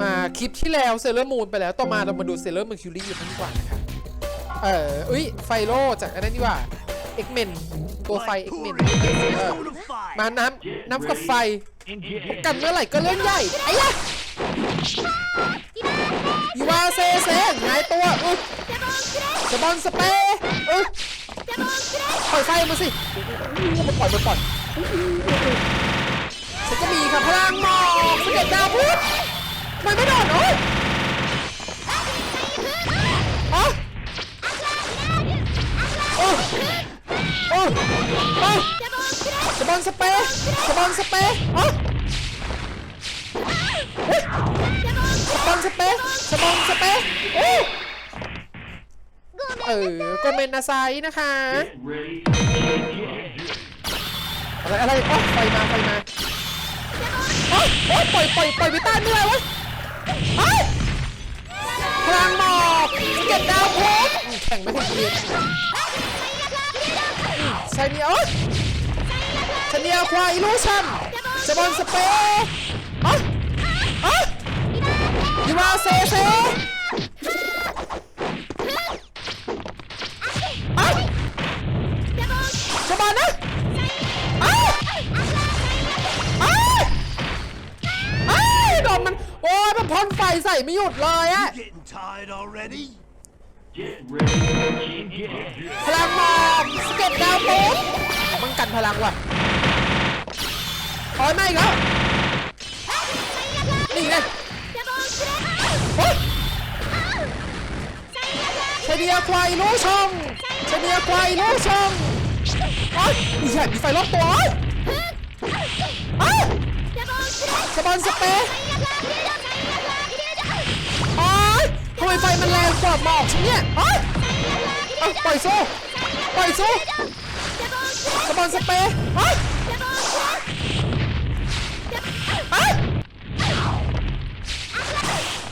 มาคลิปที่แล้วเซเลอร์มูนไปแล้ว ต่อมาเรามาดูเซเลอร์เมอร์คิวรี่กันดีกว่านะคะเอออุ้ยไฟโลจากอันนั้นดีกว่าเอ็กเมนตัวไฟเอ็กเมนมาน้ำน้ำกับไฟกันเมื่อไหร่ก็เล่นใหญ่ไอ้ยะยูวาเซเซหายตัวอุ๊ยจะบอลสเปย์อุ๊ยปล่อยไฟมาสิมาปล่อยมาปล่อยฉันก็มีค่ะพลังหมอกเสด็จดาวพุธ มันไม่โดนโอ้ยอ๋อโอ้โอ้โอ้จะบอลสเปรย์จะบอลสเปรย์อ๋อสปอนสเปซสปอนสเปซโอ้เออโกเมนนาไซนะคะอะไรอะไรโอ้ไฟมาไฟมาโอ้โอ้ปล่อยปล่อยปล่อยไปต้านไม่ได้วะ เฮ้ยพลังหมอกเก็บดาวพุ่งแข่งไม่ถึงเรียนใช่เนี่ยโอ้ชเนียควายลูชันสปอนสเปซอ๋ นพ่นไฟใส่ไม่หยุดเลยอะ Getting tired already? พลังหมอกสเก็ตดาวปุ๊บมันกันพลังว่ะถอยมาอีกแล้วนี่ไงโอ๊ยเชเดียควายลูชงเชเดียควายลูชงโอ๊ยมีแขนมีไฟรอบตัวโอ๊ยเอ้าสปอนสเปย์โอ๊ยทำไมไฟมันแรงกว่าหมอกฉันเนี่ยโอ๊ยเอาปล่อยโซ่ปล่อยโซ่สปอนสเปย์โอ๊ยเอ้ย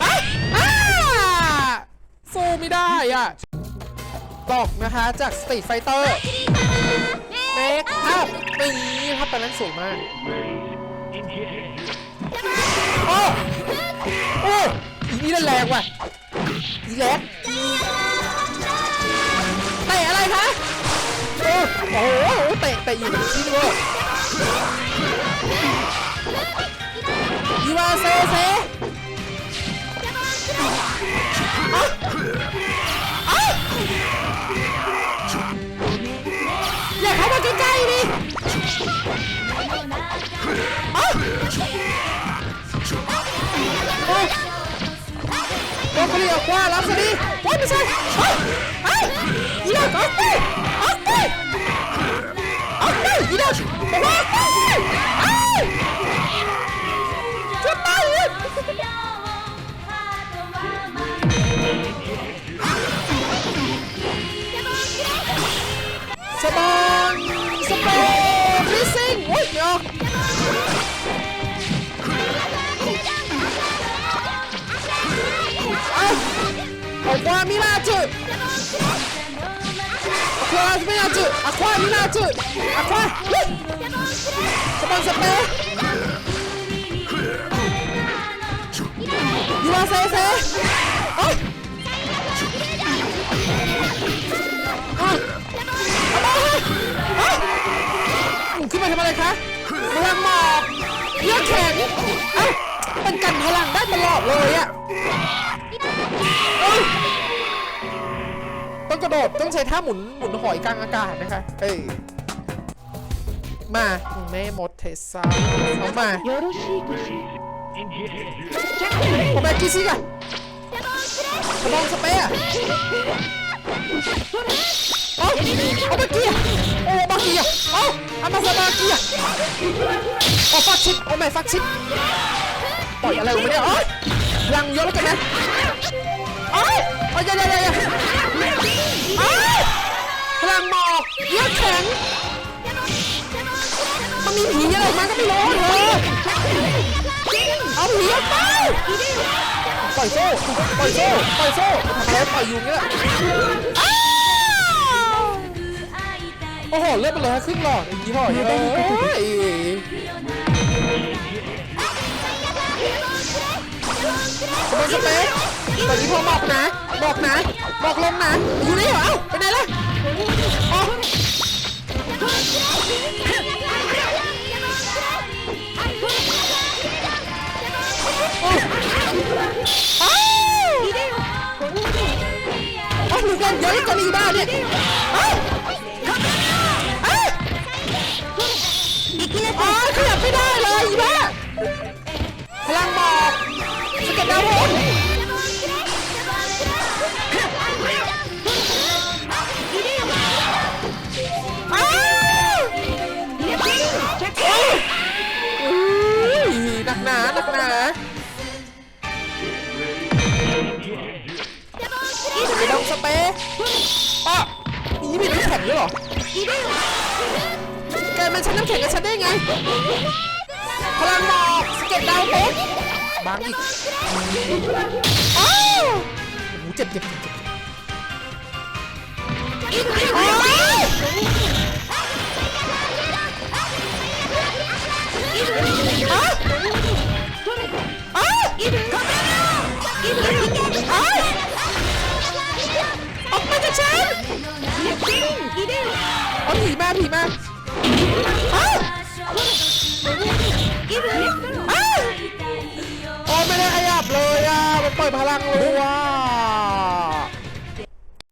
อะอ่าสู้ไม่ได้อะตอกนะคะจากสตรีทไฟเตอร์เมคอัพปีครับตอนนั้นสวยมากโอ้โอ้อีนี่แรงว่ะ อีแลกเตะอะไรคะ โอ้โห เตะเตะอยู่ที่นี่ โดนกระเลียวกว่ารับสิดิโอ้ยไม่ใช่เอ้ยเอ้ยอีดอกออกไปออกไปออกไปอีดอกบอกว่าออกไปเอ้ยจะตายเลยสปอนสเปรย์ฟรีซิ่งโอ้ยเดี๋ยว เอาความมิลาจุความมิลาจุอะความมิลาจุอะความสปอนเซเซเอ้ยเอ้ยเอามาเลยเอ้ยขึ้นมาทำอะไรคะพลังหมอกเลือดแข็งเอ้าเป็นกันพลังได้ตลอดเลยอะ ต้องกระโดดต้องใช้ท่าหมุนหมุนหอยกลางอากาศนะคะ เอ้ยมาแม่มดเทสซาเอามาโอแบกิซิกะกระบองสเปรย์เอาเอาบาเกียโอ้มาเกียเอาอามาซาบาเกียโอ้ฟักชิปโอ้แม่ฟักชิปปล่อยอะไรวะเนี่ยอ๋อลังเยอะแล้วกันนะ อ้ยโอ้ยอย่าอย่าอย่าอย่าโอ้ยพลังหมอกเลือดแข็ง มันมีผีอะไรมาก็ไม่รู้เธอเอาผีออกไปปล่อยโซ่ปล่อยโซ่ปล่อยโซ่ทำแล้วปล่อยยุงเนี่ยอ้าวโอ้โหเลือดมันเหลือแค่ครึ่งหลอดอ้ยี่ห้อเนี่ยโอ้ยโดนสเปซตอนนี้พอบอกนะ บอกนะ บอกลงนะอยู่นี่เหรอเอ้าไปไหนล่ะอ๋ออ้าวอ้าวหนูโดนเยอะกว่านี้บ้าเนี่ยอ้าวอ้าวอ๋อขยับไม่ได้เลยอีบ้าพลังบอกสเก็ตดาวโหนาหนักหนาไปดองสเปรย์อ้อนี่มีน้ำแข็งด้วยเหรอแกมันชั้นน้ำแข็งกับฉันได้ไง พลังหมอกสเก็ตดาวเพชรบางอีกอ้าวโอ้โหเจ็บเจ็บเจ็บ ออกมาจากฉันเอาผีมาผีมาอ้าวอ้าโอ้ไม่ได้ขยับเลยอะมันปล่อยพลังรัว